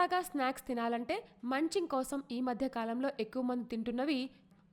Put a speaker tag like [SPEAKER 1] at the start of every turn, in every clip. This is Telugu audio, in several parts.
[SPEAKER 1] సరదాగా స్నాక్స్ తినాలంటే మంచింగ్ కోసం ఈ మధ్య కాలంలో ఎక్కువ మంది తింటున్నవి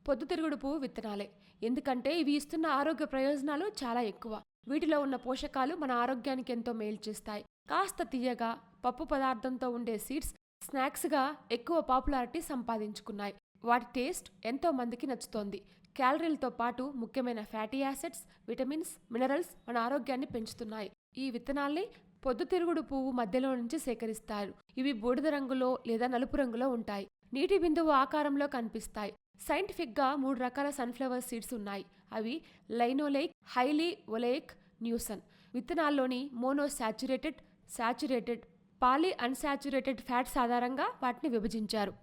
[SPEAKER 1] పొద్దుతిరుగుడు పువ్వు విత్తనాలే. ఎందుకంటే ఇవి ఇస్తున్న ఆరోగ్య ప్రయోజనాలు చాలా ఎక్కువ. వీటిలో ఉన్న పోషకాలు మన ఆరోగ్యానికి ఎంతో మేలు చేస్తాయి. కాస్త తీయగా పప్పు పదార్థంతో ఉండే సీడ్స్ స్నాక్స్గా ఎక్కువ పాపులారిటీ సంపాదించుకున్నాయి. వాటి టేస్ట్ ఎంతో మందికి నచ్చుతోంది. క్యాలరీలతో పాటు ముఖ్యమైన ఫ్యాటీ యాసిడ్స్ విటమిన్స్ మినరల్స్ మన ఆరోగ్యాన్ని పెంచుతున్నాయి. ఈ విత్తనాల్ని పొద్దుతిరుగుడు పువ్వు మధ్యలో నుంచి సేకరిస్తారు. ఇవి బూడిద రంగులో లేదా నలుపు రంగులో ఉంటాయి. నీటి బిందువు ఆకారంలో కనిపిస్తాయి. సైంటిఫిక్గా మూడు రకాల సన్ఫ్లవర్ సీడ్స్ ఉన్నాయి. అవి linoleic highly oleic NuSun. విత్తనాల్లోని monounsaturated saturated poly unsaturated fats ఆధారంగా వాటిని విభజించారు.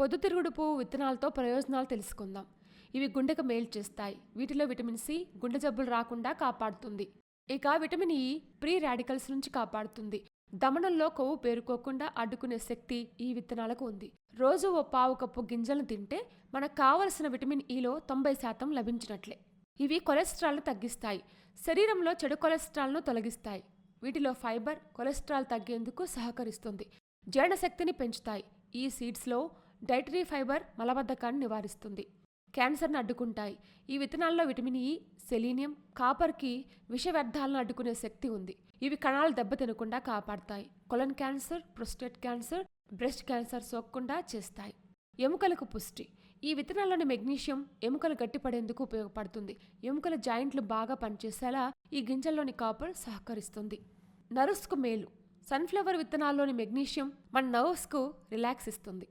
[SPEAKER 1] పొద్దుతిరుగుడు పువ్వు విత్తనాలతో ప్రయోజనాలు తెలుసుకుందాం. ఇవి గుండెకు మేలు చేస్తాయి. వీటిలో విటమిన్ సి గుండె జబ్బులు రాకుండా కాపాడుతుంది. ఇక విటమిన్ ఈ ప్రీ రాడికల్స్ నుంచి కాపాడుతుంది. దమనంలో కొవ్వు పేరుకోకుండా అడ్డుకునే శక్తి ఈ విత్తనాలకు ఉంది. రోజు ఓ పావు కప్పు గింజలను తింటే మనకు కావలసిన విటమిన్ ఈలో తొంభై శాతం లభించినట్లే. ఇవి కొలెస్ట్రాల్ను తగ్గిస్తాయి. శరీరంలో చెడు కొలెస్ట్రాల్ను తొలగిస్తాయి. వీటిలో ఫైబర్ కొలెస్ట్రాల్ తగ్గేందుకు సహకరిస్తుంది. జీర్ణశక్తిని పెంచుతాయి. ఈ సీడ్స్లో డైటరీ ఫైబర్ మలబద్ధకాన్ని నివారిస్తుంది. క్యాన్సర్ను అడ్డుకుంటాయి. ఈ విత్తనాల్లో విటమిన్ ఇ సెలీనియం కాపర్కి విష వ్యర్థాలను అడ్డుకునే శక్తి ఉంది. ఇవి కణాలు దెబ్బతినకుండా కాపాడతాయి. Colon cancer prostate cancer breast cancer సోకకుండా చేస్తాయి. ఎముకలకు పుష్టి. ఈ విత్తనాల్లోని మెగ్నీషియం ఎముకలు గట్టిపడేందుకు ఉపయోగపడుతుంది. ఎముకల జాయింట్లు బాగా పనిచేసేలా ఈ గింజల్లోని కాపర్ సహకరిస్తుంది. నర్వ్స్కు మేలు. సన్ఫ్లవర్ విత్తనాల్లోని మెగ్నీషియం మన నర్వ్స్కు రిలాక్స్ ఇస్తుంది.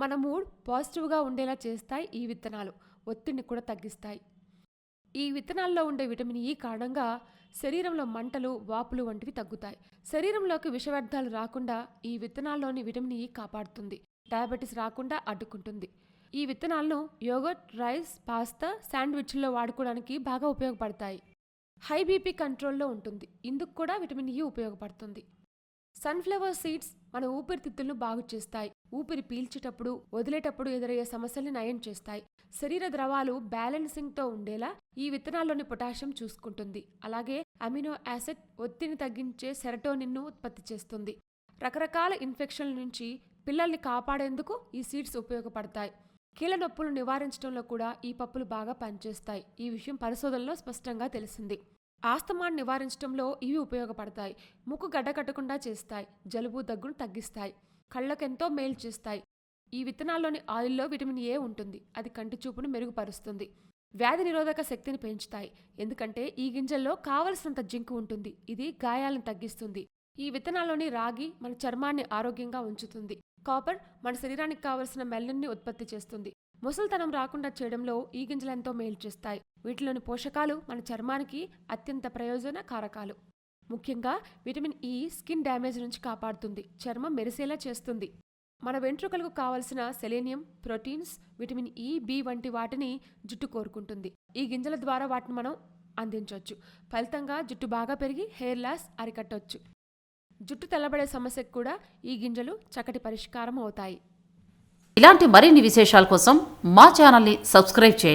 [SPEAKER 1] మన మూడ్ పాజిటివ్గా ఉండేలా చేస్తాయి ఈ విత్తనాలు. ఒత్తిడిని కూడా తగ్గిస్తాయి. ఈ విత్తనాల్లో ఉండే విటమిన్ ఈ కారణంగా శరీరంలో మంటలు వాపులు వంటివి తగ్గుతాయి. శరీరంలోకి విషవ్యర్థాలు రాకుండా ఈ విత్తనాల్లోని విటమిన్ ఈ కాపాడుతుంది. డయాబెటీస్ రాకుండా అడ్డుకుంటుంది. ఈ విత్తనాలను యోగర్ట్ రైస్ పాస్తా శాండ్విచ్ల్లో వాడుకోవడానికి బాగా ఉపయోగపడతాయి. హై బీపీ కంట్రోల్లో ఉంటుంది. ఇందుకు కూడా విటమిన్ ఈ ఉపయోగపడుతుంది. సన్ఫ్లవర్ సీడ్స్ మన ఊపిరితిత్తులను బాగు చేస్తాయి. ఊపిరి పీల్చేటప్పుడు వదిలేటప్పుడు ఎదురయ్యే సమస్యల్ని నయం చేస్తాయి. శరీర ద్రవాలు బ్యాలెన్సింగ్తో ఉండేలా ఈ విత్తనాల్లోని పొటాషియం చూసుకుంటుంది. అలాగే అమినో యాసిడ్ ఒత్తిడిని తగ్గించే సెరటోనిన్ను ఉత్పత్తి చేస్తుంది. రకరకాల ఇన్ఫెక్షన్ల నుంచి పిల్లల్ని కాపాడేందుకు ఈ సీడ్స్ ఉపయోగపడతాయి. కీళ్ళ నొప్పులు నివారించడంలో కూడా ఈ పప్పులు బాగా పనిచేస్తాయి. ఈ విషయం పరిశోధనలో స్పష్టంగా తెలిసింది. ఆస్తమాన్ని నివారించడంలో ఇవి ఉపయోగపడతాయి. ముక్కు గడ్డకట్టకుండా చేస్తాయి. జలుబు దగ్గును తగ్గిస్తాయి. కళ్ళకెంతో మేలు చేస్తాయి. ఈ విత్తనాల్లోని ఆయిల్లో విటమిన్ ఏ ఉంటుంది. అది కంటి చూపును మెరుగుపరుస్తుంది. వ్యాధి నిరోధక శక్తిని పెంచుతాయి. ఎందుకంటే ఈ గింజల్లో కావలసినంత జింకు ఉంటుంది. ఇది గాయాలను తగ్గిస్తుంది. ఈ విత్తనాల్లోని రాగి మన చర్మాన్ని ఆరోగ్యంగా ఉంచుతుంది. కాపర్ మన శరీరానికి కావలసిన మెల్లన్ని ఉత్పత్తి చేస్తుంది. ముసల్తనం రాకుండా చేయడంలో ఈ గింజలు ఎంతో మేలు చేస్తాయి. వీటిలోని పోషకాలు మన చర్మానికి అత్యంత ప్రయోజన కారకాలు ముఖ్యంగా విటమిన్ ఈ స్కిన్ డ్యామేజ్ నుంచి కాపాడుతుంది. చర్మం మెరిసేలా చేస్తుంది. మన వెంట్రుకలకు కావలసిన selenium proteins vitamin e, E B వంటి వాటిని జుట్టు కోరుకుంటుంది. ఈ గింజల ద్వారా వాటిని మనం అందించవచ్చు. ఫలితంగా జుట్టు బాగా పెరిగి హెయిర్ లాస్ అరికట్టవచ్చు జుట్టు తెల్లబడే సమస్యకు కూడా ఈ గింజలు చక్కటి పరిష్కారం అవుతాయి.
[SPEAKER 2] ఇలాంటి మరిన్ని విశేషాల కోసం మా ఛానల్ని సబ్స్క్రైబ్ చేయండి.